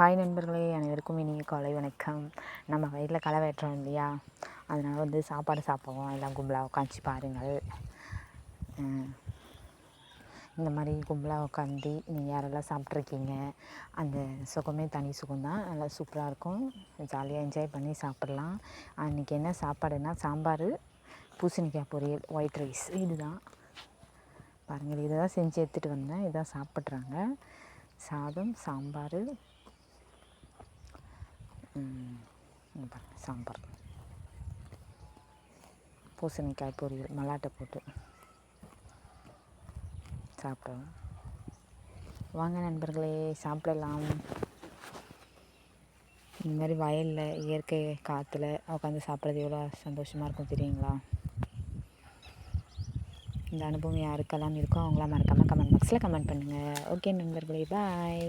Hi நண்பர்களே அனைவருக்கும் இனிய காலை வணக்கம். நம்ம வயலில் களை வெட்டுறோம் இல்லையா? அதனால் வந்து சாப்பாடு சாப்பிடுவோம். எல்லாம் கும்பலாக உட்காந்து பாருங்கள். இந்த மாதிரி கும்பலாக உட்காந்து நீங்கள் யாரெல்லாம் சாப்பிட்ருக்கீங்க அந்த சுகமே தனி சுகம்தான் நல்லா சூப்பராக இருக்கும். ஜாலியாக என்ஜாய் பண்ணி சாப்பிட்லாம். அன்றைக்கி என்ன சாப்பாடுன்னா சாம்பார் பூசணிக்காய் பொரியல் ஒயிட் ரைஸ் இதுதான். பாருங்கள் இதை தான் செஞ்சு எடுத்துகிட்டு வந்தேன். இதான் சாப்பிட்றாங்க சாதம் சாம்பார் சாம்பார். பூசணிக்காய் பொரியல் மல்லாட்டை போட்டு சாப்பிடுவோம் வாங்க நண்பர்களே சாப்பிடலாம். இந்த மாதிரி வயலில் இயற்கை காற்றுல உட்காந்து சாப்பிட்றது எவ்வளோ சந்தோஷமாக இருக்கும் தெரியுங்களா? இந்த அனுபவம் யாருக்கெல்லாம் இருக்கோ அவங்களாம் மறக்காமல் கமெண்ட் பாக்ஸில் கமெண்ட் பண்ணுங்கள் ஓகே நண்பர்களே பாய்